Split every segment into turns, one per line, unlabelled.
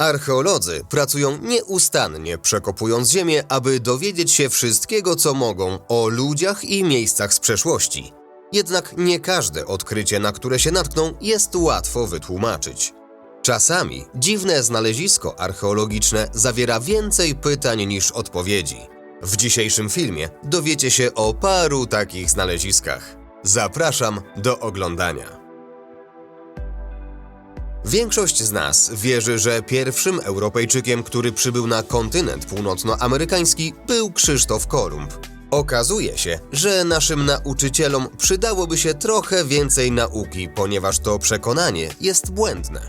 Archeolodzy pracują nieustannie, przekopując ziemię, aby dowiedzieć się wszystkiego, co mogą o ludziach i miejscach z przeszłości. Jednak nie każde odkrycie, na które się natkną, jest łatwo wytłumaczyć. Czasami dziwne znalezisko archeologiczne zawiera więcej pytań niż odpowiedzi. W dzisiejszym filmie dowiecie się o paru takich znaleziskach. Zapraszam do oglądania. Większość z nas wierzy, że pierwszym Europejczykiem, który przybył na kontynent północnoamerykański, był Krzysztof Kolumb. Okazuje się, że naszym nauczycielom przydałoby się trochę więcej nauki, ponieważ to przekonanie jest błędne.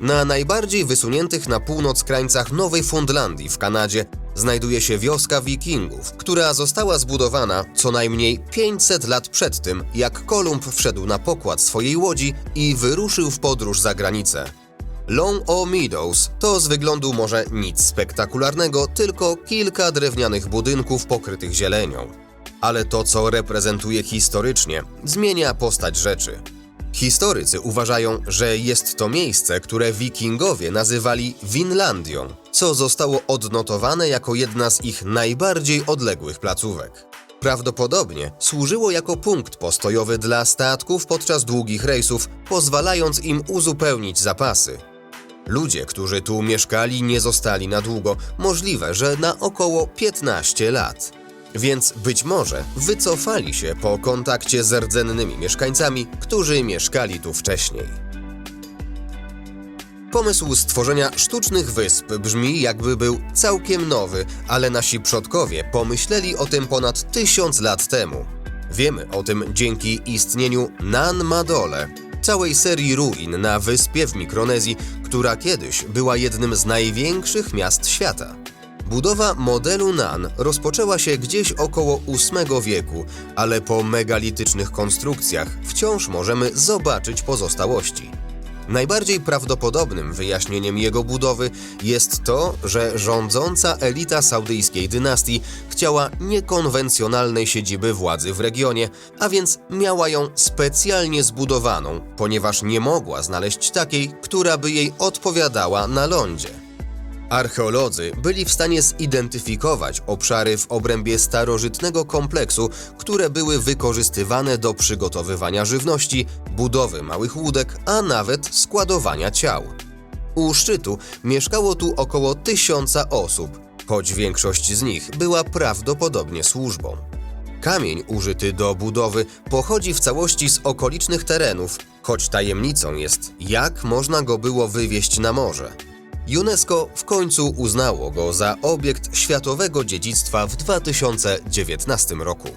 Na najbardziej wysuniętych na północ krańcach Nowej Fundlandii w Kanadzie znajduje się wioska Wikingów, która została zbudowana co najmniej 500 lat przed tym, jak Kolumb wszedł na pokład swojej łodzi i wyruszył w podróż za granicę. Long O Meadows to z wyglądu może nic spektakularnego, tylko kilka drewnianych budynków pokrytych zielenią. Ale to, co reprezentuje historycznie, zmienia postać rzeczy. Historycy uważają, że jest to miejsce, które wikingowie nazywali Winlandią, co zostało odnotowane jako jedna z ich najbardziej odległych placówek. Prawdopodobnie służyło jako punkt postojowy dla statków podczas długich rejsów, pozwalając im uzupełnić zapasy. Ludzie, którzy tu mieszkali, nie zostali na długo, możliwe, że na około 15 lat. Więc być może wycofali się po kontakcie z rdzennymi mieszkańcami, którzy mieszkali tu wcześniej. Pomysł stworzenia sztucznych wysp brzmi jakby był całkiem nowy, ale nasi przodkowie pomyśleli o tym ponad tysiąc lat temu. Wiemy o tym dzięki istnieniu Nan Madole, całej serii ruin na wyspie w Mikronezji, która kiedyś była jednym z największych miast świata. Budowa modelu NAN rozpoczęła się gdzieś około VIII wieku, ale po megalitycznych konstrukcjach wciąż możemy zobaczyć pozostałości. Najbardziej prawdopodobnym wyjaśnieniem jego budowy jest to, że rządząca elita saudyjskiej dynastii chciała niekonwencjonalnej siedziby władzy w regionie, a więc miała ją specjalnie zbudowaną, ponieważ nie mogła znaleźć takiej, która by jej odpowiadała na lądzie. Archeolodzy byli w stanie zidentyfikować obszary w obrębie starożytnego kompleksu, które były wykorzystywane do przygotowywania żywności, budowy małych łódek, a nawet składowania ciał. U szczytu mieszkało tu około tysiąca osób, choć większość z nich była prawdopodobnie służbą. Kamień użyty do budowy pochodzi w całości z okolicznych terenów, choć tajemnicą jest, jak można go było wywieźć na morze. UNESCO w końcu uznało go za obiekt światowego dziedzictwa w 2019 roku.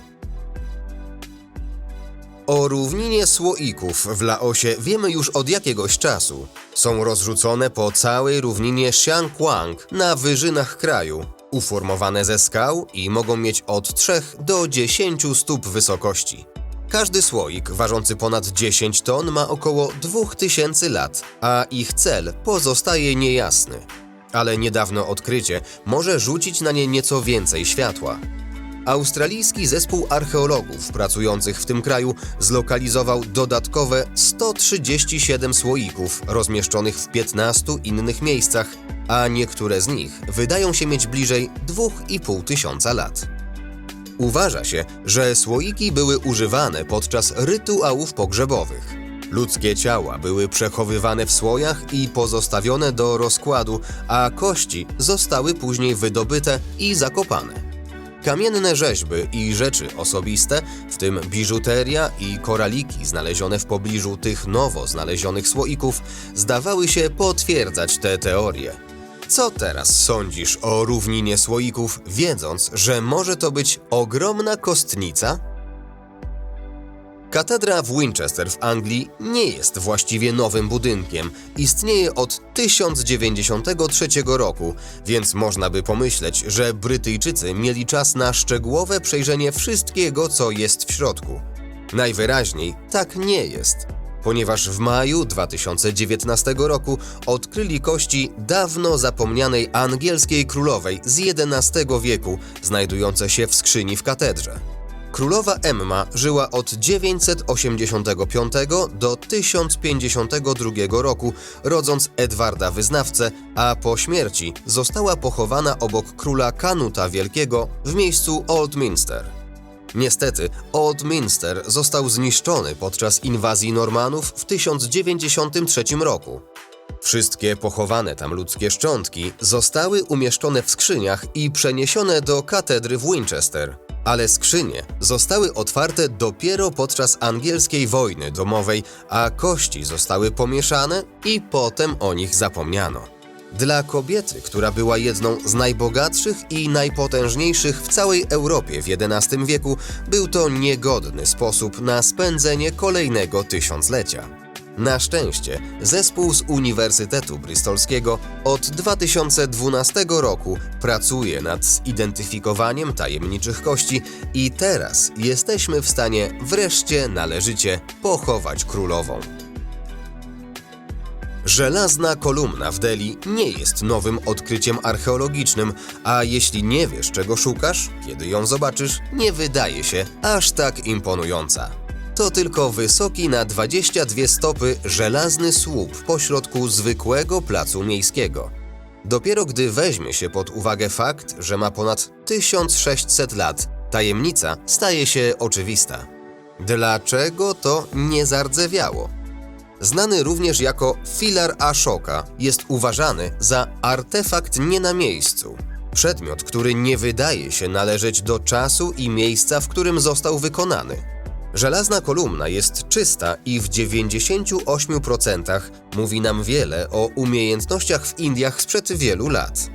O równinie słoików w Laosie wiemy już od jakiegoś czasu. Są rozrzucone po całej równinie Xiangquang na wyżynach kraju, uformowane ze skał i mogą mieć od 3 do 10 stóp wysokości. Każdy słoik ważący ponad 10 ton ma około 2000 lat, a ich cel pozostaje niejasny. Ale niedawno odkrycie może rzucić na nie nieco więcej światła. Australijski zespół archeologów pracujących w tym kraju zlokalizował dodatkowe 137 słoików rozmieszczonych w 15 innych miejscach, a niektóre z nich wydają się mieć bliżej 2,5 tysiąca lat. Uważa się, że słoiki były używane podczas rytuałów pogrzebowych. Ludzkie ciała były przechowywane w słojach i pozostawione do rozkładu, a kości zostały później wydobyte i zakopane. Kamienne rzeźby i rzeczy osobiste, w tym biżuteria i koraliki znalezione w pobliżu tych nowo znalezionych słoików, zdawały się potwierdzać te teorie. Co teraz sądzisz o równinie słoików, wiedząc, że może to być ogromna kostnica? Katedra w Winchester w Anglii nie jest właściwie nowym budynkiem. Istnieje od 1093 roku, więc można by pomyśleć, że Brytyjczycy mieli czas na szczegółowe przejrzenie wszystkiego, co jest w środku. Najwyraźniej tak nie jest ponieważ w maju 2019 roku odkryli kości dawno zapomnianej angielskiej królowej z XI wieku, znajdujące się w skrzyni w katedrze. Królowa Emma żyła od 985 do 1052 roku, rodząc Edwarda Wyznawcę, a po śmierci została pochowana obok króla Kanuta Wielkiego w miejscu Old Minster. Niestety, Old Minster został zniszczony podczas inwazji Normanów w 1093 roku. Wszystkie pochowane tam ludzkie szczątki zostały umieszczone w skrzyniach i przeniesione do katedry w Winchester. Ale skrzynie zostały otwarte dopiero podczas angielskiej wojny domowej, a kości zostały pomieszane i potem o nich zapomniano. Dla kobiety, która była jedną z najbogatszych i najpotężniejszych w całej Europie w XI wieku, był to niegodny sposób na spędzenie kolejnego tysiąclecia. Na szczęście zespół z Uniwersytetu Bristolskiego od 2012 roku pracuje nad zidentyfikowaniem tajemniczych kości i teraz jesteśmy w stanie wreszcie należycie pochować królową. Żelazna kolumna w Delhi nie jest nowym odkryciem archeologicznym, a jeśli nie wiesz czego szukasz, kiedy ją zobaczysz, nie wydaje się aż tak imponująca. To tylko wysoki na 22 stopy żelazny słup pośrodku zwykłego placu miejskiego. Dopiero gdy weźmie się pod uwagę fakt, że ma ponad 1600 lat, tajemnica staje się oczywista. Dlaczego to nie zardzewiało? Znany również jako filar Ashoka, jest uważany za artefakt nie na miejscu. Przedmiot, który nie wydaje się należeć do czasu i miejsca, w którym został wykonany. Żelazna kolumna jest czysta i w 98% mówi nam wiele o umiejętnościach w Indiach sprzed wielu lat.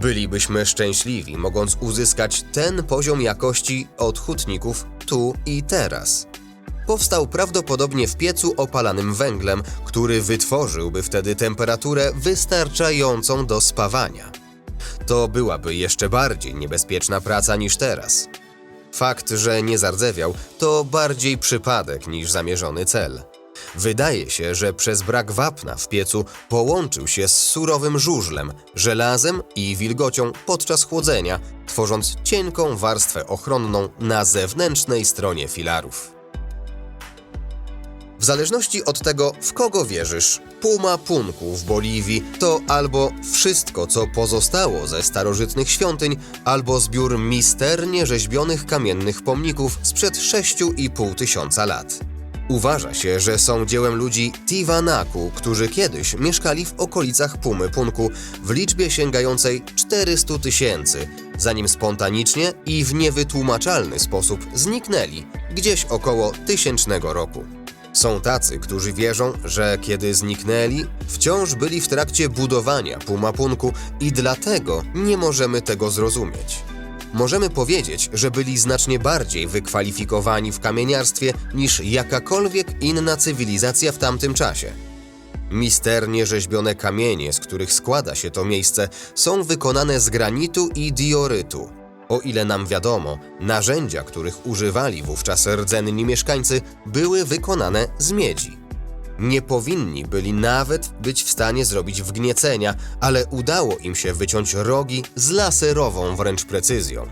Bylibyśmy szczęśliwi, mogąc uzyskać ten poziom jakości od hutników tu i teraz. Powstał prawdopodobnie w piecu opalanym węglem, który wytworzyłby wtedy temperaturę wystarczającą do spawania. To byłaby jeszcze bardziej niebezpieczna praca niż teraz. Fakt, że nie zardzewiał, to bardziej przypadek niż zamierzony cel. Wydaje się, że przez brak wapna w piecu połączył się z surowym żużlem, żelazem i wilgocią podczas chłodzenia, tworząc cienką warstwę ochronną na zewnętrznej stronie filarów. W zależności od tego, w kogo wierzysz, Puma Punku w Boliwii to albo wszystko, co pozostało ze starożytnych świątyń, albo zbiór misternie rzeźbionych kamiennych pomników sprzed 6,5 tysiąca lat. Uważa się, że są dziełem ludzi Tiwanaku, którzy kiedyś mieszkali w okolicach Pumy Punku w liczbie sięgającej 400 tysięcy, zanim spontanicznie i w niewytłumaczalny sposób zniknęli gdzieś około tysięcznego roku. Są tacy, którzy wierzą, że kiedy zniknęli, wciąż byli w trakcie budowania Pumapunku i dlatego nie możemy tego zrozumieć. Możemy powiedzieć, że byli znacznie bardziej wykwalifikowani w kamieniarstwie niż jakakolwiek inna cywilizacja w tamtym czasie. Misternie rzeźbione kamienie, z których składa się to miejsce, są wykonane z granitu i diorytu. O ile nam wiadomo, narzędzia, których używali wówczas rdzenni mieszkańcy, były wykonane z miedzi. Nie powinni byli nawet być w stanie zrobić wgniecenia, ale udało im się wyciąć rogi z laserową wręcz precyzją.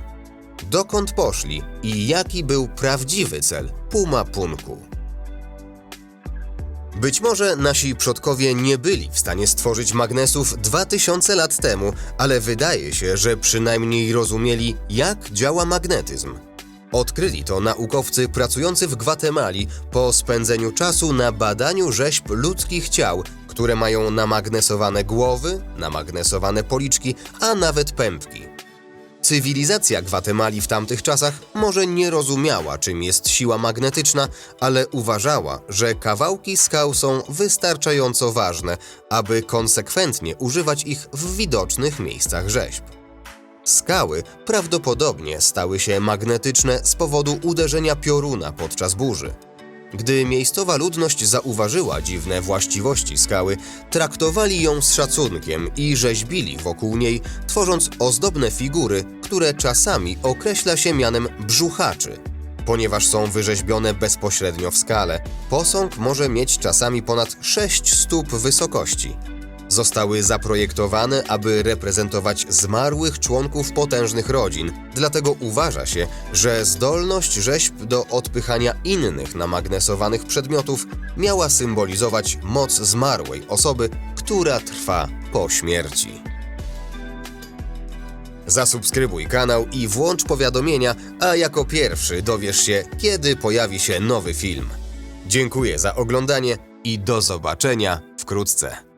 Dokąd poszli i jaki był prawdziwy cel Puma Punku? Być może nasi przodkowie nie byli w stanie stworzyć magnesów 2000 lat temu, ale wydaje się, że przynajmniej rozumieli, jak działa magnetyzm. Odkryli to naukowcy pracujący w Gwatemali po spędzeniu czasu na badaniu rzeźb ludzkich ciał, które mają namagnesowane głowy, namagnesowane policzki, a nawet pępki. Cywilizacja Gwatemali w tamtych czasach może nie rozumiała, czym jest siła magnetyczna, ale uważała, że kawałki skał są wystarczająco ważne, aby konsekwentnie używać ich w widocznych miejscach rzeźb. Skały prawdopodobnie stały się magnetyczne z powodu uderzenia pioruna podczas burzy. Gdy miejscowa ludność zauważyła dziwne właściwości skały, traktowali ją z szacunkiem i rzeźbili wokół niej, tworząc ozdobne figury, które czasami określa się mianem brzuchaczy. Ponieważ są wyrzeźbione bezpośrednio w skale, posąg może mieć czasami ponad 6 stóp wysokości. zostały zaprojektowane, aby reprezentować zmarłych członków potężnych rodzin. Dlatego uważa się, że zdolność rzeźb do odpychania innych namagnesowanych przedmiotów miała symbolizować moc zmarłej osoby, która trwa po śmierci. Zasubskrybuj kanał i włącz powiadomienia, a jako pierwszy dowiesz się, kiedy pojawi się nowy film. Dziękuję za oglądanie i do zobaczenia wkrótce.